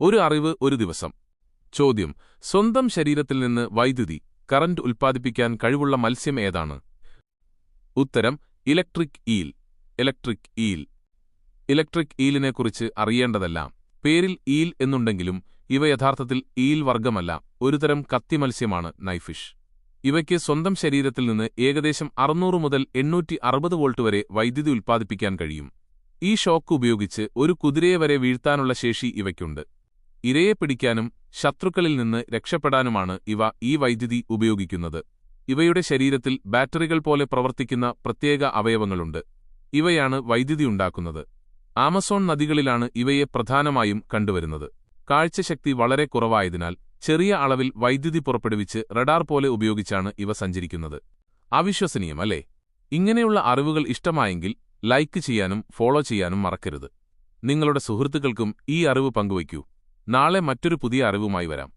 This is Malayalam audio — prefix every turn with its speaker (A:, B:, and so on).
A: ഒരു അറിവ് ഒരു ദിവസം. ചോദ്യം സ്വന്തം ശരീരത്തിൽ നിന്ന് വൈദ്യുതി കറന്റ് ഉൽപ്പാദിപ്പിക്കാൻ കഴിവുള്ള മത്സ്യം ഏതാണ്? ഉത്തരം electric eel electric eel. Electric ഈലിനെക്കുറിച്ച് അറിയേണ്ടതെല്ലാം. പേരിൽ ഈൽ എന്നുണ്ടെങ്കിലും ഇവ യഥാർത്ഥത്തിൽ ഈൽ വർഗമല്ല ഒരുതരം കത്തി മത്സ്യമാണ് നൈഫിഷ്. ഇവയ്ക്ക് സ്വന്തം ശരീരത്തിൽ നിന്ന് ഏകദേശം അറുന്നൂറ് മുതൽ എണ്ണൂറ്റി അറുപത് വോൾട്ട് വരെ വൈദ്യുതി ഉൽപ്പാദിപ്പിക്കാൻ കഴിയും. ഈ ഷോക്ക് ഉപയോഗിച്ച് ഒരു കുതിരയെ വരെ വീഴ്ത്താനുള്ള ശേഷി ഇവയ്ക്കുണ്ട്. ഇരയെ പിടിക്കാനും ശത്രുക്കളിൽ നിന്ന് രക്ഷപ്പെടാനുമാണ് ഇവ ഈ വൈദ്യുതി ഉപയോഗിക്കുന്നത്. ഇവയുടെ ശരീരത്തിൽ ബാറ്ററികൾ പോലെ പ്രവർത്തിക്കുന്ന പ്രത്യേക അവയവങ്ങളുണ്ട്. ഇവയാണ് വൈദ്യുതി ഉണ്ടാക്കുന്നത്. ആമസോൺ നദികളിലാണ് ഇവയെ പ്രധാനമായും കണ്ടുവരുന്നത്. കാഴ്ചശക്തി വളരെ കുറവായതിനാൽ ചെറിയ അളവിൽ വൈദ്യുതി പുറപ്പെടുവിച്ച് റഡാർ പോലെ ഉപയോഗിച്ചാണ് ഇവ സഞ്ചരിക്കുന്നത്. അവിശ്വസനീയം അല്ലേ? ഇങ്ങനെയുള്ള അറിവുകൾ ഇഷ്ടമായെങ്കിൽ ലൈക്ക് ചെയ്യാനും ഫോളോ ചെയ്യാനും മറക്കരുത്. നിങ്ങളുടെ സുഹൃത്തുക്കൾക്കും ഈ അറിവ് പങ്കുവയ്ക്കൂ. നാളെ മറ്റൊരു പുതിയ അറിവുമായി വരാം.